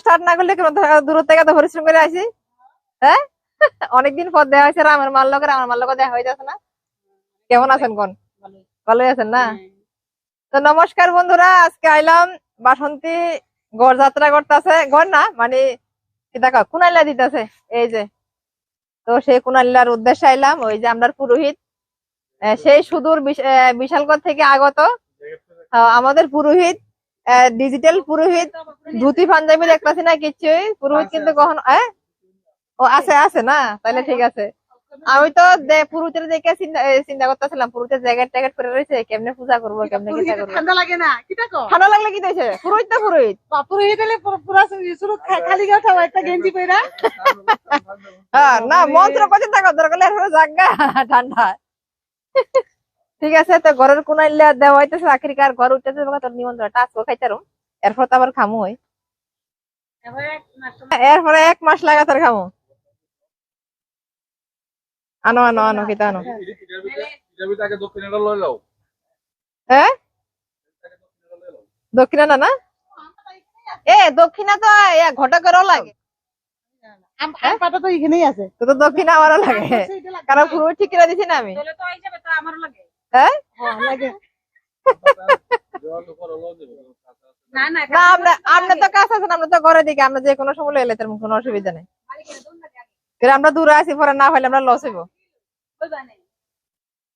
Start না করলে দূর থেকে এত পরিশ্রম করে আসি। হ্যাঁ? অনেকদিন পর দেখা হয়েছে আমার মাল লোকের আমার মাল লোক দেখা হয়ে না। কেমন আছেন কোন ভালোই আছেন না? তো নমস্কার বন্ধুরা, আজকে আইলাম বাসন্তী গড় যাত্রা করতেছে। গড় না মানে দেখো, কুনাইলা দিতেছে, এই যে। তো সেই কুনাইলার উদ্দেশ্যে আইলাম, ওই যে আমরা পুরোহিত। সেই সুদূর বিশালগড় থেকে আগত। আমাদের পুরোহিত ডিজিটাল পুরোহিত ধুতি পাঞ্জাবি দেখতেছি না কিছুই পুরোহিত কিন্তু কখনো? ও আছে আছে না? তাহলে ঠিক আছে। আমি তো পুরোহিতের দেখে চিন্তা করতেছিলাম পুরোহিতের জ্যাকেট ট্যাকেট পরে রয়েছে কেমনে পূজা করব কেমনে কিসা করব? ঠান্ডা লাগে না কো ঠান্ডা লাগলে কি দিয়েছে পুরোহিত তো পুরোহিত। বাপুরে গেলে পুরা শুরু খালি থাও একটা গেঞ্জি পইরা। হ্যাঁ না মন্ত্র থাকো দরকার হলে জাগা ঠান্ডা। ঠিক আছে তো ঘরের কোনাইলে দেওয়া হইতেছে ঘর উঠতেছে তোর নিমন্ত্রণ টাচ খাইতে রুম এরপর তো আবার খামু হই এরপরে এক মাস লাগাতার খামু। আনো আনো আনো কিতা আনো। হ্যাঁ? দক্ষিণা না? না এ দক্ষিণা তো ঘটকেরও লাগে। তো দক্ষিণা আমারও লাগে। কারণ পুরো ঠিক করে দিছি না আমি। হ্যাঁ হ্যাঁ, লাগে। দেবো না আমরা আমরা তো কাছে আছেন আমরা তো ঘরের দিকে আমরা যে কোনো সময় এলে তেমন কোনো অসুবিধা নেই। আমরা দূরে আছি পরে না পাইলে আমরা লস হইব।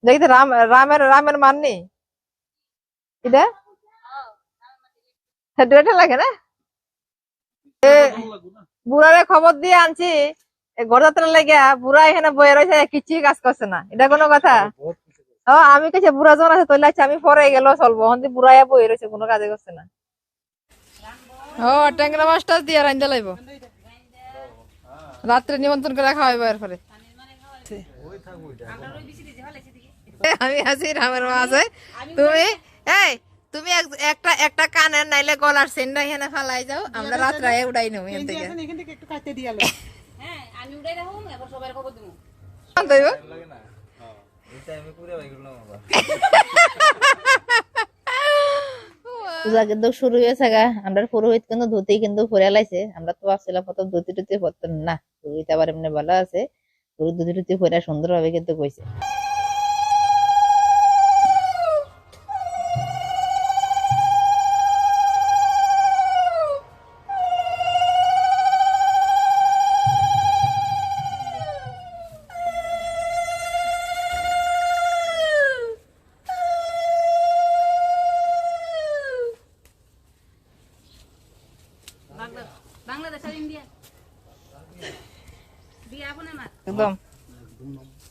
দেখিতে রাম রামের রামের মান নেই। এটা? ডেটে লাগে না? বুড়ারে খবর দিয়ে আনছি গড়যাত্রা লেগে বুড়া এখানে বয়ে রয়েছে কিছুই কাজ করছে না। এটা কোনো কথা? ও আমি কাছে বুড়া জন আছে তৈলে আছে আমি পরে গেল চলবো হন্দি বুড়াইয়া বয়ে রয়েছে কোনো কাজে করছে না ও ট্যাংরা মাছটা দিয়ে রান্ধতে লাগবো রাত্রে নিমন্ত্রণ করে খাওয়াইবো এরপরে আমি আছি রামের মা আছে তুমি এই তুমি একটা একটা কানের নাইলে গলার সেন্ডা এখানে ফালাই যাও আমরা রাত্রে উড়াই নেব এখান থেকে এখন এখান থেকে একটু কাটতে দিয়ালে শান্ত হইবো? পূজা কিন্তু শুরু হয়েছে গা। আমরা পুরোহিত কিন্তু ধুতি কিন্তু ফুরে লাইছে। আমরা তো ভাবছিলাম প্রথম ধুতি টুতি পরতেন না, পুরোহিত আবার এমনি ভালো আছে। পুরো ধুতি টুতি ফুরে সুন্দর ভাবে কিন্তু কইছে একদম।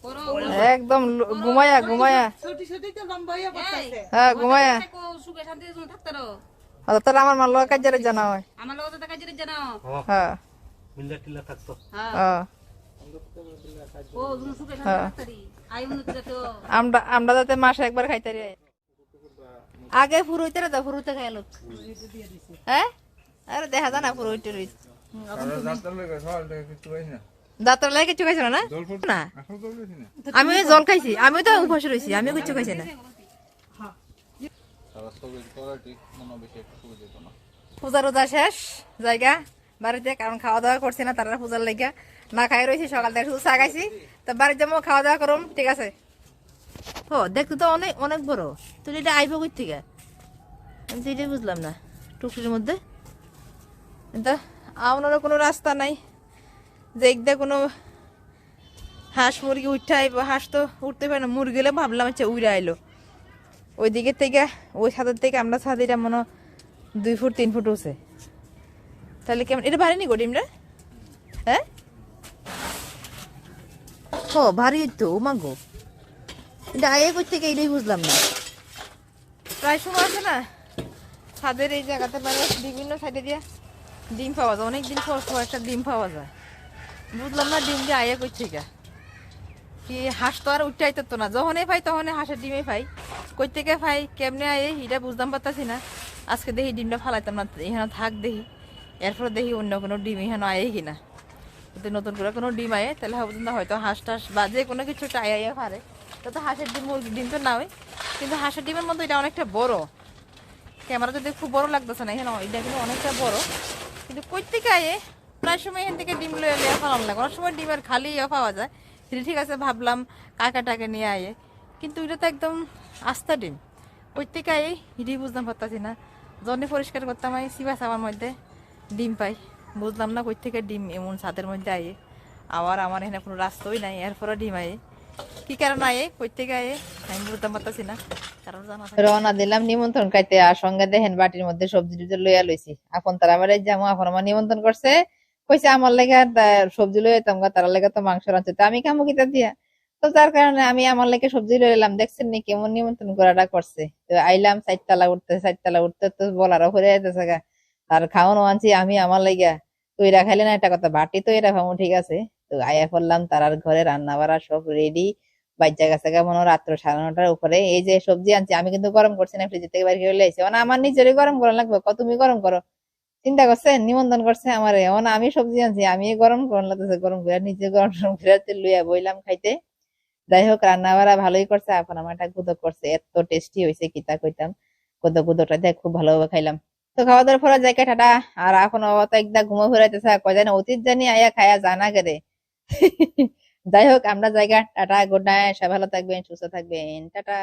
করো একদম ঘুমায়া ঘুমায়া। হ্যাঁ ঘুমায়া। হ্যাঁ, তাহলে আমার মাল কাজে জানা হয়। আমার হ্যাঁ। হ্যাঁ। হ্যাঁ। আমরা যাতে মাসে একবার খাইতে আগে ফুরুইতে রে তো ফুরুইতে খাই লোক। হ্যাঁ? আরে দেখা যায় না ফুরুই টুরুই দাঁতর লাগে কিছু খাইছিল না। না আমি জল খাইছি আমি তো উপোস রয়েছি আমি কিছু খাইছি না। পূজা রোজা শেষ জায়গা বাড়িতে কারণ খাওয়া দাওয়া করছি না তারা পূজার লেগে না খাই রয়েছি সকাল থেকে শুধু চা খাইছি। তো বাড়িতে যাব খাওয়া দাওয়া করুম ঠিক আছে? ও দেখতে তো অনেক অনেক বড়। তুই এটা আইব কই থেকে? আমি তো এটাই বুঝলাম না টুকরির মধ্যে। কিন্তু আপনারও কোনো রাস্তা নাই। যে একদা কোনো হাঁস মুরগি উঠে হাঁস তো উঠতে পারে না, মুরগি হলে ভাবলাম আচ্ছা উড়ে আইলো। ওই দিকের থেকে, ওই ছাদের থেকে আমরা ছাদিটা মনে দুই ফুট, তিন ফুট উঠছে তাহলে কেমন? এটা ভারী নি গো ডিমটা? হ্যাঁ? ও ভারী তো ও মাগো আগে করতে গিয়ে এটাই বুঝলাম না। প্রায় সময় আছে না, ছাদের এই জায়গাতে মানে বিভিন্ন সাইডে দিয়া ডিম পাওয়া যায় অনেক দিন পর পর একটা ডিম পাওয়া যায়। বুঝলাম না ডিম দিয়ে আয়ে করছে গা কি হাঁস তো আর উঠতে না, যখনই পাই তখনই হাঁসের ডিমে পাই। কই থেকে পাই, কেমনে আয়ে, এটা বুঝতাম পারতাছি না। আজকে দেখি ডিমটা ফালাইতাম না, এখানে থাক দেখি। এরপর দেখি অন্য কোনো ডিম এখানে আয়ে কিনা। যদি নতুন করে কোনো ডিম আয়ে, তাহলে না, হয়তো হাঁস টাস বা যে কোনো কিছু আইয়ে পারে। তো হাঁসের ডিম ডিম তো না হয় কিন্তু হাঁসের ডিমের মতো এটা অনেকটা বড়। ক্যামেরা যদি খুব বড় লাগতেছে না, এখানে এটা কিন্তু অনেকটা বড়। কিন্তু কই আয়ে প্রায় সময় এখান থেকে ডিম লয়ে লিয়া ফেলাম লাগে। অনেক সময় ডিমের খালি ইয়া পাওয়া যায়। কিন্তু ঠিক আছে, ভাবলাম কাকাটাকে নিয়ে আয়ে। কিন্তু এটা তো একদম আস্তা ডিম। কই থেকে আয়ে হিডি বুঝলাম পারতাছি না। জনে পরিষ্কার করতাম আই সিবাস আমার মধ্যে ডিম পাই। বুঝলাম না কই থেকে ডিম এমন ছাদের মধ্যে আয়ে। আবার আমার এখানে কোনো রাস্তাই নাই এরপরে ডিম আয়ে। কি আয়ে? কই থেকে আয়ে? আমি বুঝতে পারতাছি না। রওনা দিলাম নিমন্ত্রণ আর সঙ্গে দেখেন বাটির মধ্যে সবজি টবজি লইয়া লইছি। এখন তারা যাব এখন আমার নিমন্ত্রণ করছে, কইছে আমার লেগে সবজি তারা লেগে তো মাংস রাঁধছে। তো আমি কামু কিতা দিয়া? তো যার কারণে আমি আমার লেগে সবজি লই এলাম। দেখছেন নি কেমন নিমন্ত্রণ করাটা করছে। তো আইলাম, চারতলা উঠতে চারতলা উঠতে তো বলারও হয়ে যাইতেছে গা। আর খাওয়ানো আনছি আমি আমার লেগে। তো এরা খাইলে না, একটা কথা, বাটি তো ভাবো ঠিক আছে? তো আয়া করলাম তারার ঘরে রান্না বাড়া সব রেডি বাচ্চা কাছে কেমন? রাত্র সাড়ে নটার উপরে এই যে সবজি আনছি, আমি কিন্তু গরম করছি না ফ্রিজ থেকে বাইরে করে লাইছি। মানে আমার নিজেরই গরম করা লাগবে। কত তুমি গরম করো? চিন্তা করছেন নিমন্ত্রণ করছে আমার। এমন আমি সবজি আনছি, আমি গরম করলাম লাগতেছে, গরম করে নিজে গরম গরম করে লইয়া বইলাম খাইতে। যাই হোক রান্না বাড়া ভালোই করছে, এখন আমার একটা গুদক করছে, এত টেস্টি হয়েছে কিতা কইতাম। গুদক গুদকটা দেখ, খুব ভালোভাবে খাইলাম। তো খাওয়া দাওয়ার পরে যাই ঠাটা আর এখন অত একদা ঘুমো ফেরাইতেছে, কয় জানে অতীত জানি আয়া খায়া জানা গেলে যাই হোক আমরা জায়গা টাটা গুড নাইট সবাই ভালো থাকবেন সুস্থ থাকবেন টাটা।